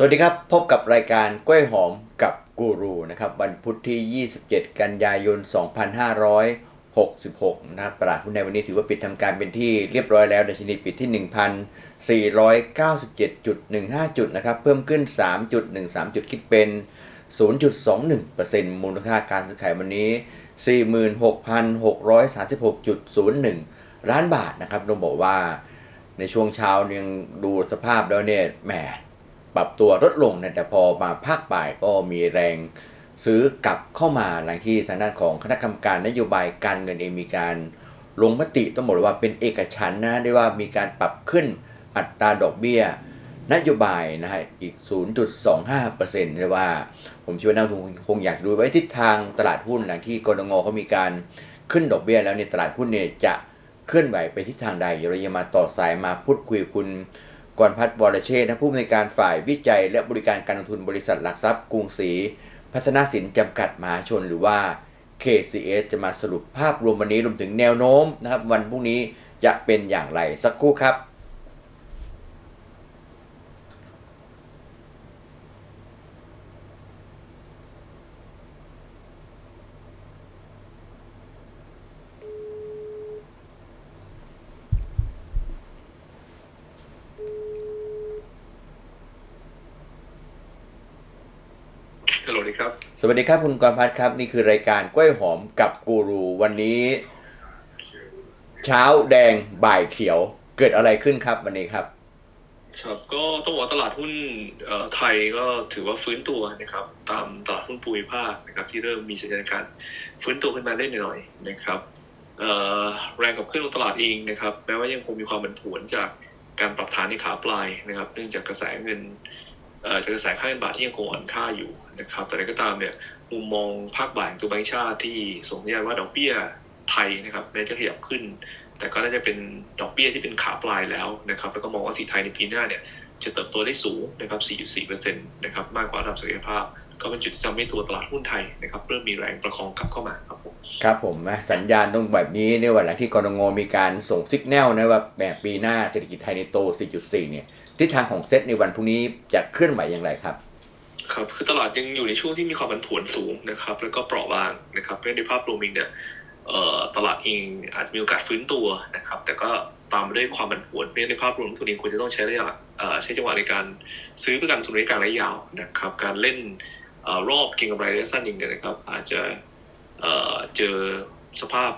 สวัสดีครับ พบกับรายการกล้วยหอมกับกูรูนะครับวันพุธที่ 27 กันยายน 2566 นะครับตลาดหุ้นในวันนี้ถือว่าปิดทำการเป็นที่เรียบร้อยแล้วดัชนีปิดที่ 1,497.15 จุดนะครับเพิ่มขึ้น 3.13 จุดคิดเป็น 0.21%มูลค่าการซื้อขายวันนี้ 46,636.01 ล้านบาทนะครับต้องบอกว่าในช่วงเช้ายังดูสภาพแล้วเนี่ยแหม ปรับตัวลดลงนะแต่พอมาภาคบ่ายก็มีแรงซื้อกลับเข้ามาหลังที่ทางด้านของคณะกรรมการนโยบายการเงินเองมีการลงมติต้องบอกว่าเป็นเอกฉันนะได้ว่ามีการปรับขึ้นอัตราดอกเบี้ย นโยบายนะฮะอีก 0.25%เรียกว่า ผมเชื่อว่านักลงทุนคงอยากดูไว้ทิศทางตลาดหุ้นหลังที่กรงเขามีการขึ้นดอกเบี้ยแล้วในยตลาดหุ้นเนี่ยจะเคลื่อนไหวไปทิศทางใดเดี๋ยวเราจะมาต่อสายมาพูดคุยคุณ กรพัฒน์วรเชษฐ์ผู้อำนวยการฝ่ายวิจัย และบริการการลงทุนบริษัทหลักทรัพย์กรุงศรีพัฒนาสินจำกัดมหาชนหรือว่า KCS จะมาสรุปภาพรวมวันนี้รวมถึงแนวโน้มนะครับ วันพรุ่งนี้จะเป็นอย่างไรสักครู่ครับ ฮัลโหลดีครับ สวัสดีครับคุณกรพัฒน์ครับ นี่คือรายการกล้วยหอมกับกูรูวันนี้ เช้าแดงบ่ายเขียวเกิดอะไรขึ้นครับวันนี้ครับ ครับก็ต้องบอกว่าตลาดหุ้นไทยก็ถือว่าฟื้นตัวนะครับ ตามตลาดหุ้นภูมิภาคนะครับ ที่เริ่มมีสัญญาณการฟื้นตัวขึ้นมาได้หน่อยๆนะครับแรงขับเคลื่อนของตลาดเองนะครับ แม้ว่ายังคงมีความผันผวนจากการปรับฐานในขาปลายนะครับ เนื่องจากกระแสเงิน อ่อจากระแสค่าเงินบาทที่ยังคงอ่อนค่าอยู่นะครับ แต่ก็ตามเนี่ยมุมมองภาคบ่ายของตัวแบงก์ชาติที่ส่งสัญญาณว่าดอกเบี้ยไทยนะครับแม้จะขยับขึ้น แต่ก็น่าจะเป็นดอกเบี้ยที่เป็นขาปลายแล้วนะครับแล้วก็มองว่าสีไทยในปีหน้าเนี่ยจะเติบโตได้สูงนะครับ 4.4%นะครับมากกว่าระดับศักยภาพ ก็เป็นจุดที่ทำให้ตัวตลาดหุ้นไทยนะครับเริ่มมีแรงประคองกลับเข้ามาครับผมครับผมนะสัญญาณตรงแบบนี้ในวันหลังที่กรงมีการส่งสัญญาณนะว่าแบบปีหน้าเศรษฐกิจไทยในโต 4.4 เนี่ย ทิศทางของเซตในวันพรุ่งนี้จะเคลื่อนไหวอย่างไรครับ ครับคือตลาดยังอยู่ในช่วงที่มีความผันผวนสูงนะครับ แล้วก็เปราะบางนะครับเพราะในภาพรวมเองเนี่ยเอ่อตลาดเองอาจจะมีโอกาสฟื้นตัวนะครับ แต่ก็ตามมาด้วยความผันผวนเพราะในภาพรวมตัวเองควรจะต้องใช้ระยะเอ่อใช้จังหวะในการซื้อเพื่อการทุนระยะกลางระยะยาวนะครับ การเล่นอรอบเก็งกำไรระยะสั้นเองเนี่ยนะครับ อาจจะเจอสภาพ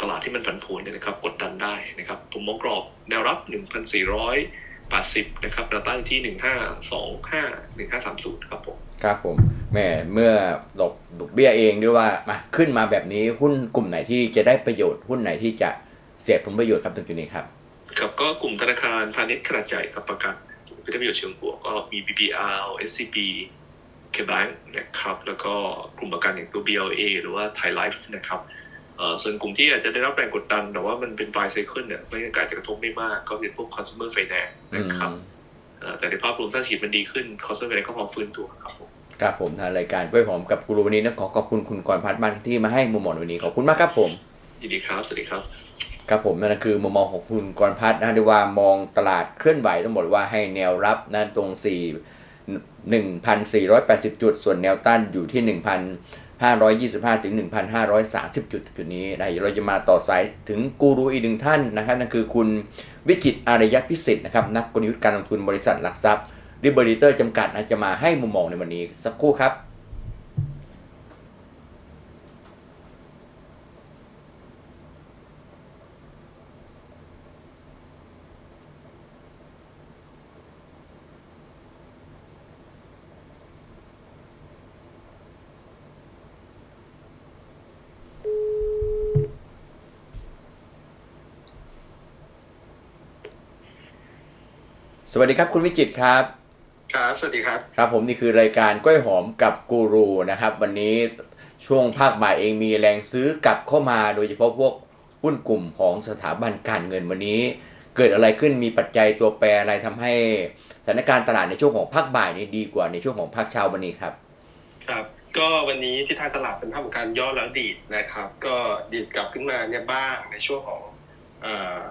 ตลาดที่มันผันผวนเนี่ยนะครับ กดดันได้นะครับ ผมมองกรอบแนวรับ 1,480นะครับแนวต้านที่ 1525 1530 ครับผมครับผมแหม่เมื่อดอกดอกเบี้ยเองด้วยว่ามาขึ้นมาแบบนี้หุ้นกลุ่มไหนที่จะได้ประโยชน์หุ้นไหนที่จะเสียผลประโยชน์ครับตรงจุดนี้ครับ ครับก็กลุ่มธนาคารพาณิชย์ขนาดใหญ่ครับประกันผลประโยชน์เชิงบวกก็มี BBR SCB KBank นะครับแล้วก็กลุ่มประกันอย่างตัว BLA หรือว่า Thai Life นะครับเอ่อ ส่วนกลุ่มที่อาจจะได้รับแรงกดดัน แต่ว่ามันเป็นปลายไซเคิลเนี่ยไม่อาจจะกระทบไม่มากก็เป็นพวก consumer finance นะครับเอ่อแต่ในภาพรวมถ้าฉีดมันดีขึ้น consumer finance ก็พอฟื้นตัวครับผมครับผมทางรายการกล้วยหอมกับกูรูวันนี้นะขอขอบคุณคุณกรพัฒน์มากที่มาให้มุมมองในวันนี้ขอบคุณมากครับผมยินดีครับสวัสดีครับครับผมนั่นคือมุมมองของคุณกรพัฒน์นะเรียกว่ามองตลาดเคลื่อนไหวต้องบอกว่าให้แนวรับนะตรง4 1,480 จุด ส่วนแนวต้านอยู่ที่ 525 ถึง 1,530 จุดจุดนี้นะเราจะมาต่อสายถึงกูรูอีกหนึ่งท่านนะครับนั่นคือคุณวิจิตอารยพิสิทธิ์นะครับนักกลยุทธ์การลงทุนบริษัทหลักทรัพย์ริเบอริเตอร์จำกัดนะจะมาให้มุมมองในวันนี้สักครู่ครับ สวัสดีครับคุณวิจิตรครับ ครับ สวัสดีครับ ครับผมนี่คือรายการกล้วยหอมกับกูรูนะครับ วันนี้ช่วงภาคบ่ายเองมีแรงซื้อกลับเข้ามาโดยเฉพาะพวกหุ้นกลุ่มของสถาบันการเงินวันนี้ เกิดอะไรขึ้นมีปัจจัยตัวแปรอะไรทำให้สถานการณ์ตลาดในช่วงของภาคบ่ายนี้ดีกว่าในช่วงของภาคเช้าวันนี้ครับ ครับ ก็วันนี้ทิศทางตลาดเป็นภาพของการย่อแล้วดีดนะครับ ก็ดีดกลับขึ้นมาเนี่ยบ้างในช่วงของเอ่อ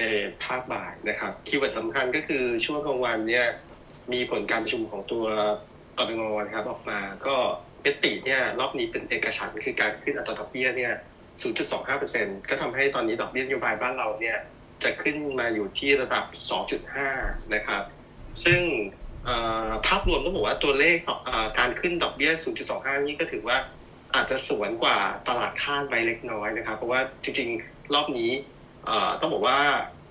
ในภาคบ่ายนะครับคีย์เวิร์ดสำคัญก็คือช่วงกลางวันเนี่ยมีผลการประชุมของตัวกรงนะครับออกมาก็เมติเนี่ยรอบนี้เป็นเอกฉันท์คือการขึ้นอัตราดอกเบี้ยเนี่ย 0.25%ก็ทำให้ตอนนี้ดอกเบี้ยนโยบายบ้านเราเนี่ยจะขึ้นมาอยู่ที่ระดับ 2.5 นะครับ ซึ่งภาพรวมต้องบอกว่าตัวเลขการขึ้นดอกเบี้ย 0.25 นี่ก็ถือว่าอาจจะสวนกว่าตลาดคาดไว้เล็กน้อยนะครับ เพราะว่าจริงๆ รอบนี้ ต้องบอกว่า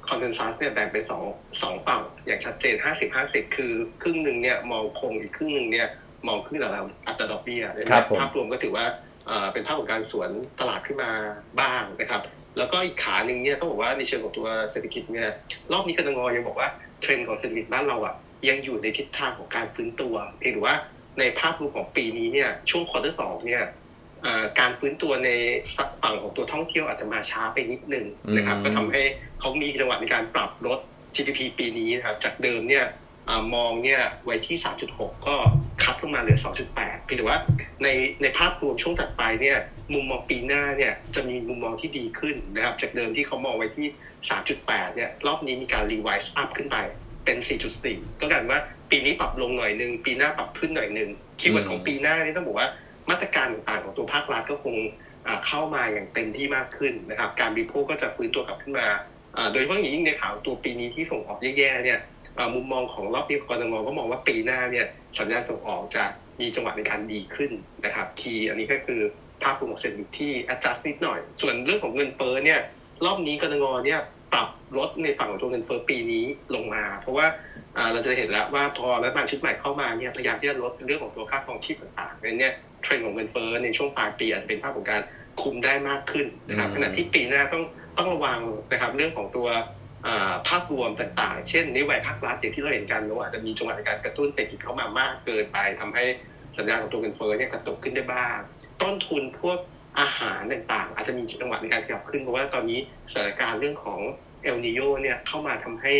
คอนเทน s ัสเนี่ยแบ่งเป็นสองสองฝั่งอย่างชัดเจน 50-50 คือครึ่งหนึ่งเนี่ยมองคงอีกครึ่งหนึ่งเนี่ยมองขึ้นอัตราอัตราดอกเบี้ยเนี่ยครับผมภาพรวมก็ถือว่าเอ่อเป็นภาพของการสวนตลาดขึ้นมาบ้างนะครับ แล้วก็อีกขาหนึ่งเนี่ยต้องบอกว่าในเชิงของตัวเศรษฐกิจเนี่ยรอบนี้กรงยังบอกว่าเทรนด์ของเศรษฐกิจบ้านเราอะยังอยู่ในทิศทางของการฟื้นตัว เพียงแต่ว่าในภาพรวมของปีนี้เนี่ยช่วงควอเตอร์สองเนี่ยเอ่อ การฟื้นตัวในฝั่งของตัวท่องเที่ยวอาจจะมาช้าไปนิดนึงนะครับอืมก็ทำให้เขามีจังหวะในการปรับลด GDP ปีนี้นะครับจากเดิมเนี่ยอามองเนี่ยไว้ที่ 3.6 ก็คัดลงมาเหลือ 2.8เพียงแต่ว่าในในภาพรวมช่วงถัดไปเนี่ยมุมมองปีหน้าเนี่ยจะมีมุมมองที่ดีขึ้นนะครับ จากเดิมที่เขามองไว้ที่ 3.8 เนี่ยรอบนี้มีการรีไวซ์อัพขึ้นไปเป็น 4.4 ก็กลายเป็นว่าปีนี้ปรับลงหน่อยหนึ่งปีหน้าปรับขึ้นหน่อยหนึ่งคีย์เวิร์ดของปีหน้านี่ต้องบอกว่า มาตรการต่างๆของตัวภาครัฐก็คงเข้ามาอย่างเต็มที่มากขึ้นนะครับ การบริโภคก็จะฟื้นตัวกลับขึ้นมา โดยเฉพาะอย่างยิ่งในข่าวตัวปีนี้ที่ส่งออกแย่ๆเนี่ยมุมมองของรอบนี้กรงก็มองว่าปีหน้าเนี่ยสัญญาณส่งออกจะมีจังหวะในการดีขึ้นนะครับคีย์อันนี้ก็คือภาพรวมของเศรษฐกิจที่ adjust นิดหน่อย ส่วนเรื่องของเงินเฟ้อเนี่ยรอบนี้กรงเนี่ยปรับลดในฝั่งของตัวเงินเฟ้อปีนี้ลงมา เพราะว่า เราจะเห็นแล้วว่าพอรัฐบาลชุดใหม่เข้ามาเนี่ยพยายามที่จะลดเรื่องของตัวค่าครองชีพต่างๆเนี่ยเทรนด์ของเงินเฟ้อในช่วงปลายปีอาจจะเป็นภาพของการคุมได้มากขึ้นนะครับขณะที่ปีหน้าต้องต้องระวังนะครับเรื่องของตัวภาพรวมต่างๆ เช่นนโยบายภาครัฐอย่างที่เราเห็นกันว่าอาจจะมีจังหวะในการกระตุ้นเศรษฐกิจเข้ามามากเกินไปทำให้สัญญาณของตัวเงินเฟ้อเนี่ยกระตุกขึ้นได้บ้าง ต้นทุนพวกอาหารต่างๆ อาจจะมีจังหวะในการขยับขึ้นเพราะว่าตอนนี้สถานการณ์เรื่องของเอลนิโยเนี่ยเข้ามาทำให้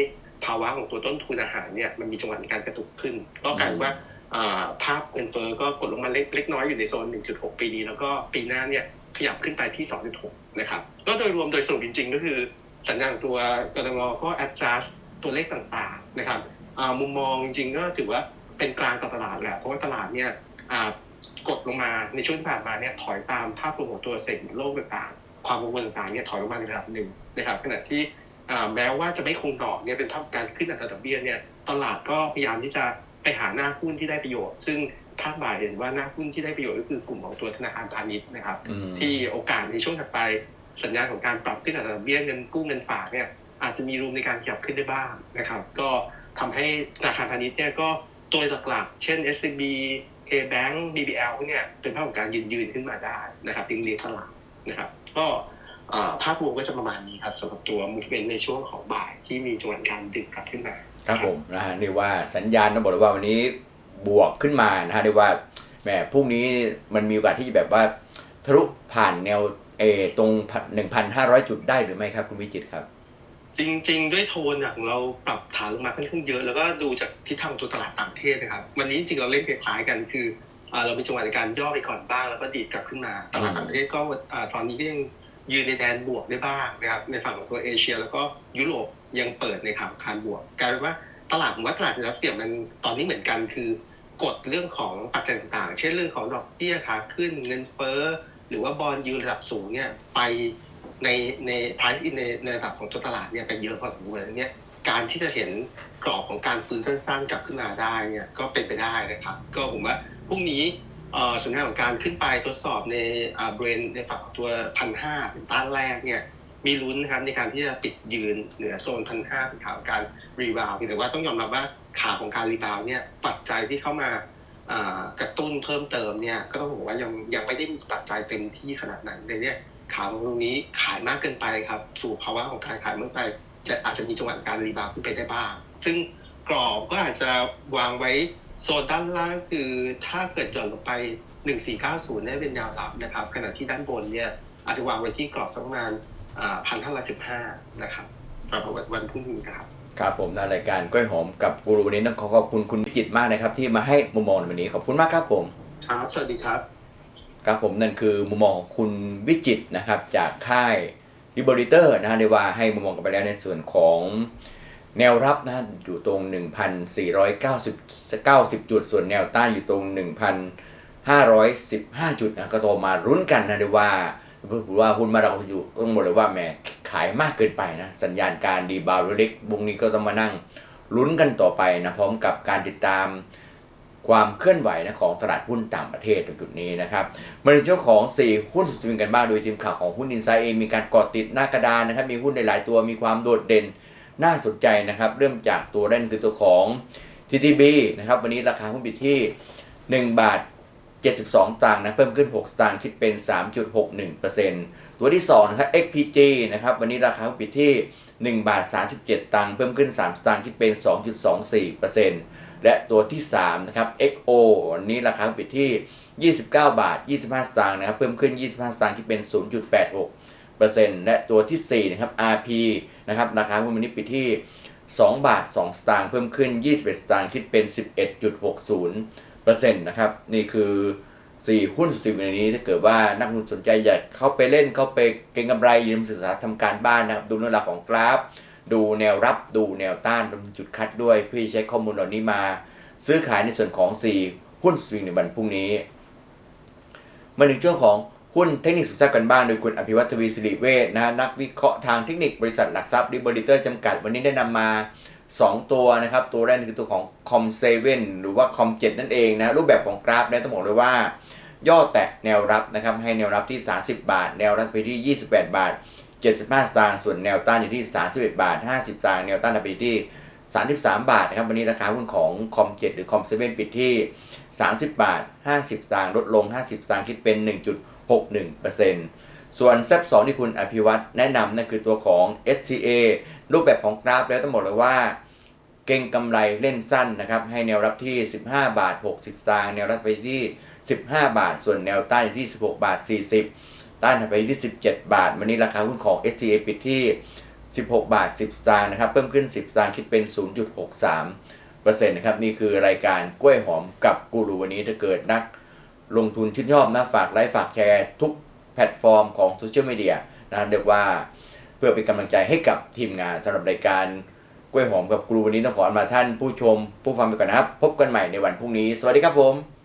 ภาวะของตัวต้นทุนอาหารเนี่ยมันมีจังหวะในการกระตุกขึ้น ก็กลายเป็นว่าอ่าภาพเงินเฟ้อก็กดลงมาเล็กเล็กน้อยอยู่ในโซน 1.6 ปีนี้ แล้วก็ปีหน้าเนี่ยขยับขึ้นไปที่ 2.6 นะครับ ก็โดยรวมโดยสรุปจริง ๆ ก็คือสัญญาณตัวกรงก็ adjust ตัวเลขต่างๆนะครับอ่ามุมมองจริงๆก็ถือว่าเป็นกลางต่อตลาดแหละ เพราะว่าตลาดเนี่ยอ่ากดลงมาในช่วงที่ผ่านมาเนี่ยถอยตามภาพรวมของตัวเศรษฐกิจโลกต่างๆ ความกังวลต่างๆเนี่ยถอยลงมาในระดับหนึ่งนะครับขณะที่อ่า แม้ว่าจะไม่คงดอกเนี่ยเป็นภาพการขึ้นอัตราดอกเบี้ยเนี่ยตลาดก็พยายามที่จะไปหาหน้าหุ้นที่ได้ประโยชน์ ซึ่งภาคบ่ายเห็นว่าหน้าหุ้นที่ได้ประโยชน์ก็คือกลุ่มของตัวธนาคารพาณิชย์นะครับอืมที่โอกาสในช่วงถัดไปสัญญาณของการปรับขึ้นอัตราดอกเบี้ยเงินกู้เงินฝากเนี่ยอาจจะมีรูมในการขยับขึ้นได้บ้างนะครับ ก็ทำให้ธนาคารพาณิชย์เนี่ยก็ตัวหลักๆ เช่น SCB K-Bank BBL พวกเนี่ยเป็นภาพของการยืนยืนๆขึ้นมาได้นะครับเรียงเรียงตลาดนะครับ ก็เอ่อ ภาพรวมก็จะประมาณนี้ครับสำหรับตัว movement ในช่วงของบ่ายที่มีจังหวะการดึงกลับขึ้นมา ครับผมนะฮะเรียกว่าสัญญาณต้องบอกเลยว่าวันนี้บวกขึ้นมานะฮะเรียกว่าแหมพรุ่งนี้มันมีโอกาสที่จะแบบว่าทะลุผ่านแนวเออตรง 1,500 จุดได้หรือไม่ครับ คุณวิจิตรครับ จริง ๆ ด้วยโทนอะของเราปรับฐานลงมาค่อนข้างเยอะแล้วก็ดูจากทิศทางตัวตลาดต่างประเทศนะครับ วันนี้จริงๆเราเล่นคล้ายๆกันคืออ่าเรามีจังหวะในการย่อไปก่อนบ้างแล้วก็ดีดกลับขึ้นมาตลาดต่างประเทศก็อ่าตอนนี้ก็ยัง ยืนในแดนบวกได้บ้างนะครับในฝั่งของตัวเอเชีย แล้วก็ยุโรปยังเปิดในข่าวคานบวกกลายเป็นว่าตลาดผมว่าตลาดสินทรัพย์เสี่ยงมันตอนนี้เหมือนกันคือกดเรื่องของปัจจัยต่างๆ เช่นเรื่องของดอกเบี้ยขาขึ้นเงินเฟ้อหรือว่าบอลยูระดับสูงเนี่ยไปในใน price in ในในระดับของตัวตลาดเนี่ยไปเยอะพอสมควรเนี่ยการที่จะเห็นกรอบของการฟื้นสั้นๆกลับขึ้นมาได้เนี่ยก็เป็นไปได้นะครับ ก็ผมว่าพรุ่งนี้ สัญญาณของการขึ้นไปทดสอบในเบรนในฝั่งตัวพันห้าเป็นต้านแรกเนี่ยมีลุ้นนะครับในการที่จะปิดยืนเหนือโซนพันห้าเป็นข่าของการรีบาวแต่ว่าต้องยอมรับว่าขาของการรีบาวเนี่ยปัจจัยที่เข้ามากระตุ้นเพิ่มเติมเนี่ยก็ต้องบอกว่ายังยังไม่ได้มีปัจจัยเต็มที่ขนาดนั้นเลยเนี่ยขาของตรงนี้ขายมากเกินไปครับสู่ภาวะของการขายเมื่อไปจะอาจจะมีจังหวะการรีบาวขึ้นไปได้บ้าง ซึ่งกรอบก็อาจจะวางไว้ โซนด้านล่างคือถ้าเกิดหย่อนลงไป 1490ได้เป็นแนวรับนะครับ ขณะที่ด้านบนเนี่ยอาจจะวางไว้ที่กรอบสักประมาณพันห้าร้อยสิบห้านะครับสำหรับวันพรุ่งนี้นะครับ ครับผมในรายการก้อยหอมกับกูรูวันนี้ต้องขอขอบคุณคุณวิจิตรมากนะครับ ที่มาให้มุมมองในวันนี้ขอบคุณมากครับผม ครับ สวัสดีครับ ครับผมนั่นคือมุมมองของคุณวิจิตรนะครับจากค่าย l i b e r a t o r นะฮะเรียกว่าให้มุมมองกันไปแล้วในส่วนของ แนวรับนะอยู่ตรง 1,490 90จุด ส่วนแนวต้านอยู่ตรง 1,515 จุดนะก็โตมารุ้นกันนะเดี๋ยวว่าเพื่อว่าหุ้นมาเราอยู่ต้องบอกเลยว่าแหมขายมากเกินไปนะ สัญญาณการดีบาวเล็กวงนี้ก็ต้องมานั่งลุ้นกันต่อไปนะพร้อมกับการติดตามความเคลื่อนไหวนะของตลาดหุ้นต่างประเทศตรงจุดนี้นะครับมาในช่วงของ 4 หุ้นสุดสวิงกันบ้างโดยทีมข่าวของหุ้นอินไซด์เองมีการกอดติดหน้ากระดานนะครับมีหุ้นในหลายตัวมีความโดดเด่น น่าสนใจนะครับ เริ่มจากตัวแรกคือตัวของ TTB นะครับ วันนี้ราคาหุ้นปิดที่ 1 บาท 72สตางค์นะเพิ่มขึ้น 6 สตางค์คิดเป็น 3.61%ตัวที่2นะครับ XPG นะครับวันนี้ราคาหุ้นปิดที่ 1 บาท 37 ตังค์เพิ่มขึ้น 3 สตางค์คิดเป็น 2.24%และตัวที่3นะครับ XO วันนี้ราคาปิดที่ 29 บาท 25 สตางค์นะครับเพิ่มขึ้น 25 สตางค์ที่เป็น 0.86 และตัวทีสี่ 4 นะครับ RP นะครับราคาหุ้นวันนี้ปิดที่ 2 บาท 2 สตางค์เพิ่มขึ้น 21 สตางค์คิดเป็น 11.60%นะครับนี่คือ 4 หุ้นสุดสิบในนี้ถ้าเกิดว่านักลงทุนสนใจอยากเข้าไปเล่นเข้าไปเก็งกำไรยืมศึกษาทำการบ้านนะครับ ดูเนื้อหลักของกราฟ ดูแนวรับดูแนวต้านรวมจุดคัดด้วยเพื่อใช้ข้อมูลเหล่านี้มา ซื้อขายในส่วนของ 4 หุ้นสวิงในวันพรุ่งนี้มาถึงช่วงของ หุ้นเทคนิคสุดแซ่บกันบ้างโดยคุณอภิวัตทวีสิริเวชนะนักวิเคราะห์ทางเทคนิคบริษัทหลักทรัพย์ดิบริเตอร์จำกัด วันนี้ได้นำมา 2 ตัวนะครับ ตัวแรกคือตัวของ Com 7หรือว่า Com 7นั่นเองนะรูปแบบของกราฟเนี่ยต้องบอกเลยว่า ย่อแตะแนวรับนะครับให้แนวรับที่ 30 บาท แนวรับไปที่ 28 บาท 75 สตางค์ส่วนแนวต้านอยู่ที่ 31 บาท 50 สตางค์แนวต้านไปที่ 33 บาทนะครับวันนี้ราคาหุ้นของ Com 7หรือ Com 7ปิดที่ 30 บาท 50 สตางค์ลดลง 50 สตางค์คิดเป็น 1.61%ส่วนแซบ2ที่คุณอภิวัตแนะนำนั่นคือตัวของ STA รูปแบบของกราฟแล้วต้องบอกเลยว่า เก่งกำไรเล่นสั้นนะครับ ให้แนวรับที่ 15 บาท 60ตางค์แนวรับไปที่ 15 บาท ส่วนแนวต้านอยู่ที่ 16 บาท 40 ต้านไปที่ 17 บาท วันนี้ราคาหุ้นของ STA ปิดที่ 16 บาท 10ตางค์นะครับ เพิ่มขึ้น 10ตางค์คิดเป็น 0.63เปอร์เซ็นต์นะครับ นี่คือรายการกล้วยหอมกับกูรูวันนี้ถ้าเกิดนัก ลงทุนชื่นชอบนะฝากไลค์ฝากแชร์ทุกแพลตฟอร์มของโซเชียลมีเดียนะเรียกว่าเพื่อเป็นกำลังใจให้กับทีมงานสำหรับรายการกล้วยหอมกับครูวันนี้ต้องขออนุญาตท่านผู้ชมผู้ฟังไปก่อนนะครับ พบกันใหม่ในวันพรุ่งนี้ สวัสดีครับผม